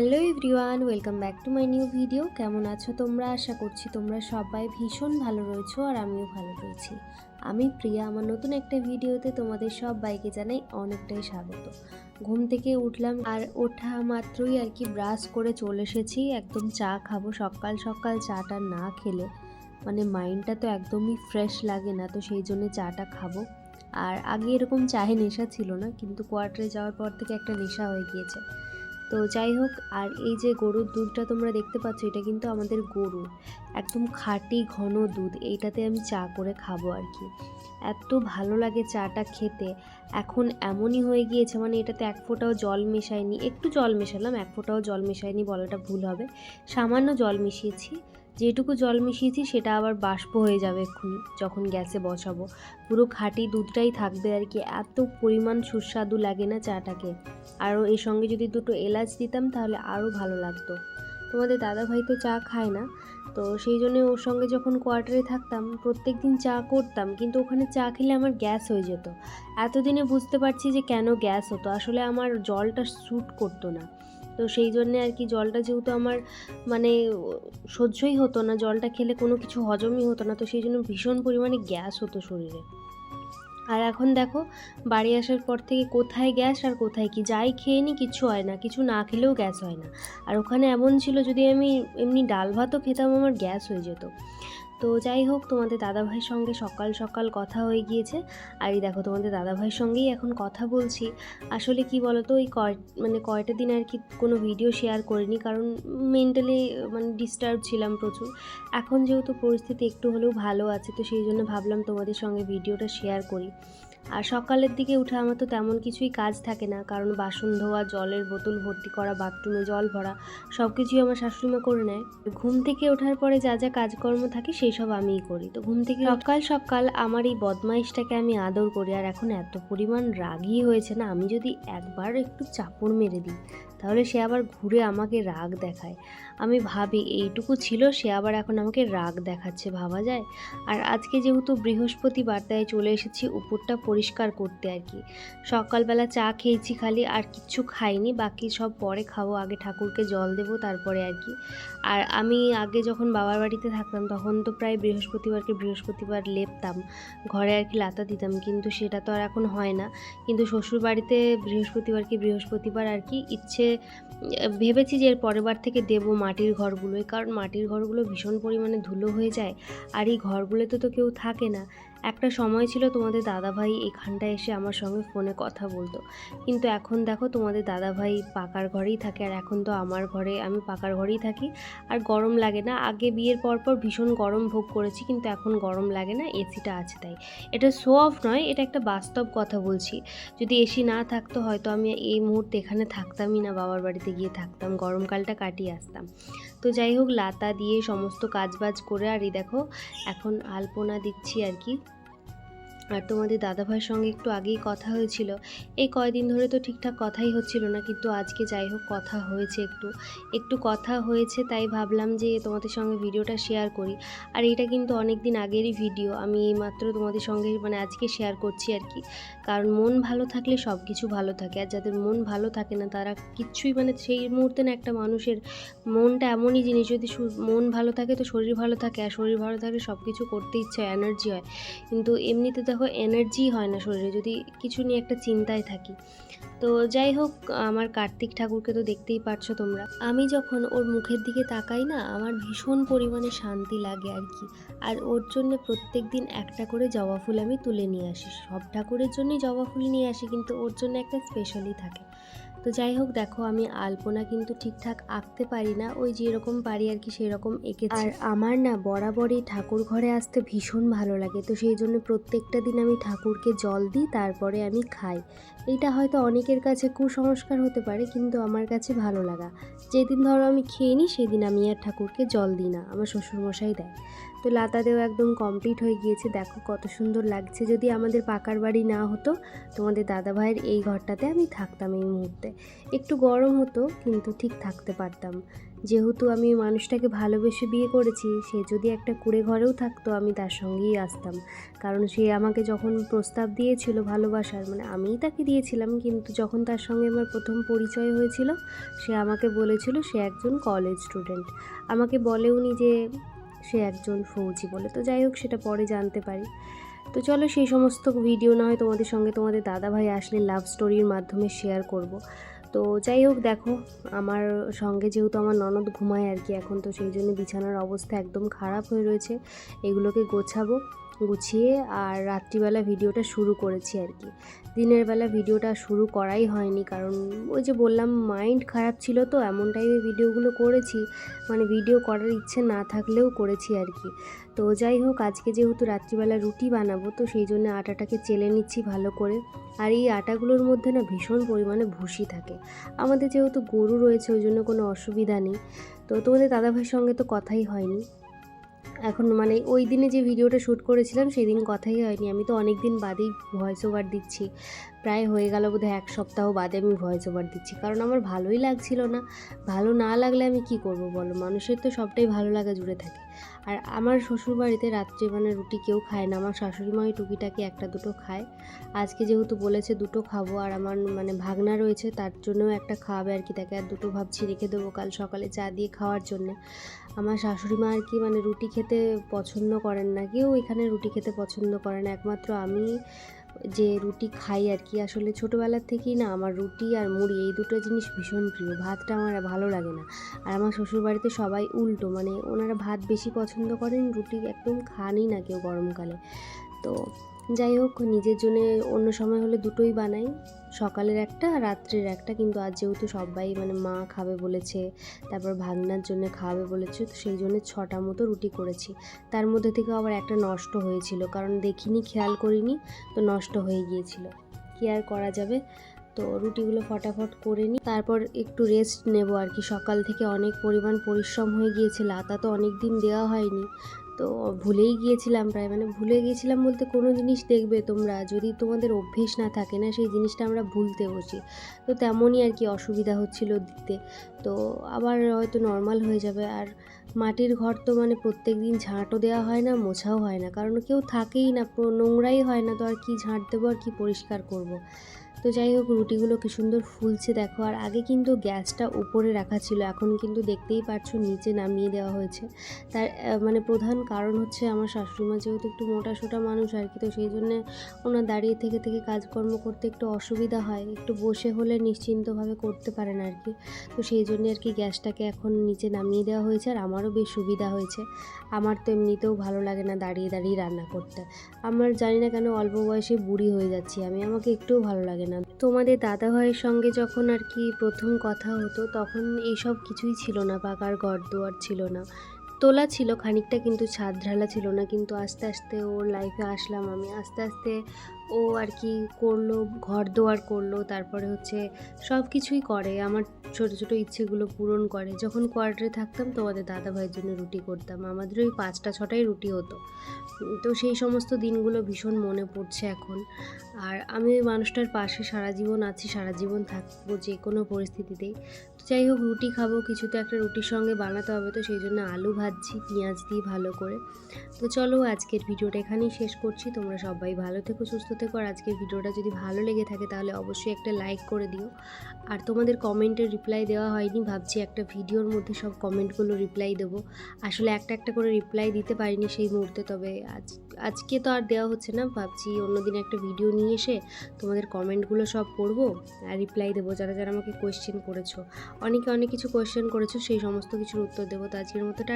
Hello everyone, welcome back to my new video. কেমন আছো তোমরা? আশা করছি তোমরা সবাই ভীষণ ভালো রয়েছো আর আমিও ভালো রয়েছি। আমি প্রিয়া, আমার নতুন একটা ভিডিওতে তোমাদের সব বাইকে জানাই অনেকটাই স্বাগত। ঘুম থেকে উঠলাম আর ওঠা মাত্রই আর কি ব্রাশ করে চলে এসেছি। একদম চা খাব, সকাল সকাল চাটা না খেলে। মানে মাইন্ডটা তো একদমই ফ্রেশ লাগে না, তো সেই জন্য চাটা খাব। আর আগে এরকম চায়ে নেশা ছিল না, কিন্তু কোয়ার্টারে যাওয়ার পর থেকে একটা নেশা হয়ে গিয়েছে। তো যাই হোক, আর এই যে গরুর দুধটা তোমরা দেখতে পাচ্ছ, এটা কিন্তু আমাদের গরু একদম খাঁটি, ঘন দুধ, এইটাতে আমি চা করে খাব আর কি। এত ভালো লাগে চাটা খেতে। এখন এমনই হয়ে গিয়েছে মানে এটাতে এক ফোঁটাও জল মেশায়নি, একটু জল মেশালাম, এক ফোঁটাও জল মেশায়নি বলাটা ভুল হবে। সামান্য জল মিশিয়েছি যেটুকু জল মিশিয়েছি সেটা আবার বাষ্প হয়ে যাবে এক্ষুনি, যখন গ্যাসে বসাবো। পুরো খাঁটি দুধটাই থাকবে আর কি, এত পরিমাণ সুস্বাদু লাগে না চাটাকে। আরও এর সঙ্গে যদি দুটো এলাচ দিতাম তাহলে আরও ভালো লাগতো। তোমাদের দাদাভাই তো চা খায় না, তো সেই জন্য ওর সঙ্গে যখন কোয়ার্টারে থাকতাম প্রত্যেক দিন চা করতাম, কিন্তু ওখানে চা খেলে আমার গ্যাস হয়ে যেত। এতদিনে বুঝতে পারছি যে কেন গ্যাস হতো, আসলে আমার জলটা স্যুট করতো না। তো সেই জন্যে আর কি জলটা যেহেতু আমার মানে সহ্যই হতো না, জলটা খেলে কোনো কিছু হজমই হতো না, তো সেই জন্য ভীষণ পরিমাণে গ্যাস হতো শরীরে। আর এখন দেখো, বাড়ি আসার পর থেকে কোথায় গ্যাস আর কোথায় কি? যাই খেয়ে নি কিছু হয় না, কিছু না খেলেও গ্যাস হয় না। আর ওখানে এমন ছিল যদি আমি এমনি ডাল ভাতও খেতাম, আমার গ্যাস হয়ে যেত। তো যাই হোক, তোমাদের দাদাভাইয়ের সঙ্গে সকাল সকাল কথা হয়ে গিয়েছে। আর এই দেখো, তোমাদের দাদাভাইয়ের সঙ্গেই এখন কথা বলছি। আসলে কি তো ওই কয় মানে কয়টা দিন আর কি কোনো ভিডিও শেয়ার করিনি, কারণ মেন্টালি মানে ডিস্টার্ব ছিলাম প্রচুর। এখন যেহেতু পরিস্থিতি একটু হলেও ভালো আছে, তো সেই জন্য ভাবলাম তোমাদের সঙ্গে ভিডিওটা শেয়ার করি। আর সকালের দিকে উঠে আমার তো তেমন কিছুই কাজ থাকে না কারণ বাসন ধোয়া জলের বোতল ভর্তি করা বাথরুমে জল ভরা সব কিছুই আমার শাশুড়িমা করে নেয়। ঘুম থেকে ওঠার পরে যা যা কাজকর্ম থাকে সেই সব আমিই করি। তো ঘুম থেকে সকাল সকাল আমার এই বদমাইশটাকে আমি আদর করি আর এখন এত পরিমাণ রাগই হয়েছে না আমি যদি একবার একটু চাপড় মেরে দিই তাহলে সে আবার ঘুরে আমাকে রাগ দেখায়। আমি ভাবি এইটুকু ছিল, সে আবার এখন আমাকে রাগ দেখাচ্ছে, ভাবা যায়? আর আজকে যেহেতু বৃহস্পতিবার, তাই চলে এসেছি উপরটা পরিষ্কার করতে আর কি। সকালবেলা চা খেয়েছি খালি, আর কিচ্ছু খাইনি, বাকি সব পরে খাব, আগে ঠাকুরকে জল দেবো, তারপরে আর কি। আর আমি আগে যখন বাবার বাড়িতে থাকতাম, তখন তো প্রায় বৃহস্পতিবারকে বৃহস্পতিবার লেপতাম, ঘরে আর কি লাতা দিতাম, কিন্তু সেটা তো আর এখন হয় না। কিন্তু শ্বশুর বাড়িতে বৃহস্পতিবারকে বৃহস্পতিবার আর কি, ইচ্ছে, ভেবেছি যে এর পরের বার থেকে দেবো মাটির ঘরগুলোয়, কারণ মাটির ঘরগুলো ভীষণ পরিমাণে ধুলো হয়ে যায় আর এই ঘরগুলোতে তো কেউ থাকে না। একটা সময় ছিল তোমাদের দাদাভাই এখানটায় এসে আমার সঙ্গে ফোনে কথা বলতো। কিন্তু এখন দেখো তোমাদের দাদাভাই পাকার ঘরেই থাকে আর এখন তো আমার ঘরে আমি পাকার ঘরেই থাকি। আর গরম লাগে না। আগে বিয়ের পর পর ভীষণ গরম ভোগ করেছি কিন্তু এখন গরম লাগে না, এসিটা আছে তাই। এটা শো অফ নয়, এটা একটা বাস্তব কথা বলছি। যদি এসি না থাকতো হয়তো আমি এই মুহূর্তে এখানে থাকতামই না, বাবার বাড়িতে গিয়ে থাকতাম গরমকালটা কাটিয়ে আসতাম। তো যাই হোক, লাতা দিয়ে সমস্ত কাজবাজ করে আর এই দেখো, এখন আলপনা দিচ্ছি আর কি। আর তোমাদের দাদাভাইয়ের সঙ্গে একটু আগেই কথা হয়েছিল। এই কয়দিন ধরে তো ঠিকঠাক কথাই হচ্ছিল না, কিন্তু আজকে যাই হোক কথা হয়েছে একটু। একটু কথা হয়েছে, তাই ভাবলাম যে তোমাদের সঙ্গে ভিডিওটা শেয়ার করি। আর এটা কিন্তু অনেক দিন আগেরই ভিডিও, আমি মাত্র তোমাদের সঙ্গে মানে আজকে শেয়ার করছি আর কি। কারণ মন ভালো থাকলে সব কিছু ভালো থাকে, আর যাদের মন ভালো থাকে না, তারা কিচ্ছুই মানে সেই মুহূর্তে না একটা মানুষের মনটা এমনই জিনিস, যদি মন ভালো থাকে তো শরীর ভালো থাকে, আর শরীর ভালো থাকলে সব কিছু করতে ইচ্ছে এনার্জি হয়। কিন্তু এমনিতে দেখো এনার্জি হয় না শরীরে, যদি কিছু নিয়ে একটা চিন্তায় থাকি। তো যাই হোক, আমার কার্তিক ঠাকুরকে তো দেখতেই পারছ তোমরা। আমি যখন ওর মুখের দিকে তাকাই না, আমার ভীষণ পরিমাণে শান্তি লাগে আর কি। আর ওর জন্য প্রত্যেক দিন একটা করে জবা ফুল আমি তুলে নিয়ে আসি। সব ঠাকুরের জন্যই জবা ফুল নিয়ে আসি, কিন্তু ওর জন্য একটা স্পেশালি থাকে। তো যাই হোক, দেখো আমি আলপনা কিন্তু ঠিকঠাক আঁকতে পারি না, ওই যেরকম পারি আর কি সেরকম এঁকেছি। আর আমার না বরাবরই ঠাকুর ঘরে আসতে ভীষণ ভালো লাগে, তো সেই জন্য প্রত্যেকটা দিন আমি ঠাকুরকে জল দিই, তারপরে আমি খাই। এটা হয়তো অনেকের কাছে কুসংস্কার হতে পারে, কিন্তু আমার কাছে ভালো লাগা। যেদিন ধরো আমি খেয়ে নিই, সেদিন আমি আর ঠাকুরকে জল দিই না, আমার শ্বশুরমশাই দেয়। তো লাতা দেওয়া একদম কমপ্লিট হয়ে গিয়েছে। দেখো কত সুন্দর লাগছে। যদি আমাদের পাকার বাড়ি না হতো, তোমাদের দাদাভাইয়ের এই ঘরটাতে আমি থাকতাম এই মুহূর্তে। একটু গরম হতো, কিন্তু ঠিক থাকতে পারতাম। যেহেতু আমি মানুষটাকে ভালোবেসে বিয়ে করেছি, সে যদি একটা কুড়ে ঘরেও থাকতো, আমি তার সঙ্গেই আসতাম। কারণ সে আমাকে যখন প্রস্তাব দিয়েছিল ভালোবাসার মানে আমিই তাকে দিয়েছিলাম, কিন্তু যখন তার সঙ্গে আমার প্রথম পরিচয় হয়েছিল, সে আমাকে বলেছিল সে একজন কলেজ স্টুডেন্ট আমাকে বলেওনি যে সে একজন ফৌজি বলে। তো যাই হোক, সেটা পরে জানতে পারি। তো চলো, সেই সমস্ত ভিডিও না হয় তোমাদের সঙ্গে তোমাদের দাদাভাই আসলে লাভ স্টোরির মাধ্যমে শেয়ার করব। তো যাই হোক দেখো, আমার সঙ্গে যেহেতু আমার ননদ ঘুমায় আর কি, এখন তো সেই জন্য বিছানার অবস্থা একদম খারাপ হয়ে রয়েছে। এগুলোকে গোছাবো, গুছিয়ে আর রাত্রিবেলা ভিডিওটা শুরু করেছি আর কি। দিনের বেলা ভিডিওটা শুরু করাই হয়নি, কারণ ওই যে বললাম মাইন্ড খারাপ ছিল তো, এমন টাইমে ভিডিওগুলো করেছি। মানে ভিডিও করার ইচ্ছে না থাকলেও করেছি আর কি। তো যাই হোক, আজকে যেহেতু রাত্রিবেলা রুটি বানাবো, তো সেই জন্য আটাটাকে চেলে নিচ্ছি ভালো করে। আর এই আটাগুলোর মধ্যে না ভীষণ পরিমাণে ভুসি থাকে। আমাদের যেহেতু গরু রয়েছে, ওই জন্য কোনো অসুবিধা নেই। তো তোমাদের দাদাভাইয়ের সঙ্গে তো কথাই হয়নি। এখন মানে ওই দিনে যে ভিডিওটা শ্যুট করেছিলাম সেই দিন কথাই হয়নি। আমি তো অনেক দিন বাদেই ভয়েস ওভার দিচ্ছি। প্রায় হয়ে গেল বোধহয় এক সপ্তাহ বাদে আমি ভয়েস ওভার দিচ্ছি। কারণ আমার ভালোই লাগছিল না। ভালো না লাগলে আমি কি করব বলো? মানুষের তো সবটাই ভালো লাগা জুড়ে থাকে। আর আমার শ্বশুরবাড়িতে রাত্রে মানে রুটি কেউ খায় না। আমার শাশুড়ি মা টুকিটাকি একটা দুটো খায়। আজকে যেহেতু বলেছে দুটো খাব আর আমার মানে ভাগনা রয়েছে, তার জন্যও একটা খাওয়াবে আর কি। তাকে আর দুটো ভাবছি রেখে দেবো কাল সকালে চা দিয়ে খাওয়ার জন্যে। আমার শাশুড়ি মা আর কি মানে রুটি খেতে পছন্দ করেন না, কেউ এখানে রুটি খেতে পছন্দ করে না। একমাত্র আমি যে রুটি খাই আর কি, আসলে ছোটোবেলার থেকেই না আমার রুটি আর মুড়ি এই দুটো জিনিস ভীষণ প্রিয়। ভাতটা আমার ভালো লাগে না। আর আমার শ্বশুরবাড়িতে সবাই উল্টো মানে ওনারা ভাত বেশি পছন্দ করেন, রুটি একদম খানই না কেউ গরমকালে। তো যাই হোক, নিজের জন্য অন্য সময় হলে দুটোই বানাই। সকালের একটা, রাত্রের একটা, কিন্তু আজ যেহেতু সবাই মানে মা খাবে বলেছে, তারপর ভাগনার জন্য খাওয়াবে বলেছে, তো সেই জন্য ছটা মতো রুটি করেছি। তার মধ্যে থেকে আবার একটা নষ্ট হয়েছিল, কারণ দেখিনি, খেয়াল করিনি, তো নষ্ট হয়ে গিয়েছিল। কি আর করা যাবে? তো রুটিগুলো ফটাফট করে নিই, তারপর একটু রেস্ট নেব আর কি। সকাল থেকে অনেক পরিমাণ পরিশ্রম হয়ে গিয়েছে লাতা তো অনেক দিন দেওয়া হয়নি। তো ভুলেই গিয়েছিলাম প্রায় মানে ভুলে গিয়েছিলাম বলতে কোনো জিনিস দেখবে তোমরা। যদি তোমাদের অভ্যেস না থাকে না, সেই জিনিসটা আমরা ভুলতে বসি। তো তেমনই আর কি অসুবিধা হচ্ছিল দিতে। তো আবার হয়তো নর্মাল হয়ে যাবে। আর মাটির ঘর তো মানে প্রত্যেক দিন ঝাঁটও দেওয়া হয় না, মোছাও হয় না। কারণ কেউ থাকেই না নোংরাই হয় না। তো আর কি ঝাঁট দেবো আর কি পরিষ্কার করব। তো যাই হোক, রুটিগুলো কি সুন্দর ফুলছে দেখো। আর আগে কিন্তু গ্যাসটা উপরে রাখা ছিল, এখন কিন্তু দেখতেই পাচ্ছ নিচে নামিয়ে দেওয়া হয়েছে। তার মানে প্রধান কারণ হচ্ছে আমার শাশুড়িমা যেহেতু একটু মোটা সোটা মানুষ আর কি, তো সেই জন্যে ওনার দাঁড়িয়ে থেকে থেকে কাজকর্ম করতে একটু অসুবিধা হয়। একটু বসে হলে নিশ্চিন্তভাবে করতে পারেন আর কি। তো সেই জন্যে আর কি গ্যাসটাকে এখন নিচে নামিয়ে দেওয়া হয়েছে, আর আমারও বেশ সুবিধা হয়েছে। আমার তো এমনিতেও ভালো লাগে না দাঁড়িয়ে দাঁড়িয়ে রান্না করতে। আমার জানি না কেন অল্প বয়সে বুড়ি হয়ে যাচ্ছি আমি, আমাকে একটুও ভালো লাগে না। তোমাদের দাদা ভাইয়ের সঙ্গে যখন আর কি প্রথম কথা হতো, তখন এইসব কিছুই ছিল না পাকার ঘর দুয়ার ছিল না। তোলা ছিল, খানিকটা কিন্তু ছাদ ঢালা ছিল না, কিন্তু আস্তে আস্তে ওর লাইফে আসলাম আমি। আস্তে আস্তে ও আর কি করল, ঘর দোয়ার করল, তারপরে হচ্ছে সব কিছুই করে। আমার ছোট ছোট ইচ্ছেগুলো পূরণ করে। যখন কোয়ার্টারে থাকতাম, তোমাদের দাদা ভাইয়ের জন্য রুটি করতাম। আমাদের ওই পাঁচটা, ছটাই রুটি হতো। তো সেই সমস্ত দিনগুলো ভীষণ মনে পড়ছে এখন। আর আমি ওই মানুষটার পাশে সারা জীবন আছি, সারা জীবন থাকব যে কোনো পরিস্থিতিতেই। যাই হোক, রুটি খাব, কিছু তো একটা রুটির সঙ্গে বানাতে হবে তো, সেই জন্য আলু ভাজছি, পেঁয়াজ দিয়ে ভালো করে। তো চলো, আজকের ভিডিওটা এখানেই শেষ করছি। তোমরা সবাই ভালো থেকো, সুস্থ থেকো, আর আজকের ভিডিওটা যদি ভালো লেগে থাকে, তাহলে অবশ্যই একটা লাইক করে দিও। আর তোমাদের কমেন্টের রিপ্লাই দেওয়া হয়নি, ভাবছি একটা ভিডিওর মধ্যে সব কমেন্টগুলো রিপ্লাই দেবো। আসলে একটা একটা করে রিপ্লাই দিতে পারিনি সেই মুহূর্তে, তবে আজ, আজকে তো আর দেওয়া হচ্ছে না, ভাবছি অন্যদিন একটা ভিডিও নিয়ে এসে তোমাদের কমেন্টগুলো সব পড়ব, আর রিপ্লাই দেবো, যারা যারা আমাকে কোয়েশ্চেন করেছ। অনেকে অনেক কিছু কোয়েশ্চেন করেছ সেই সমস্ত কিছুর উত্তর দেবো। তো আজকের মতো টা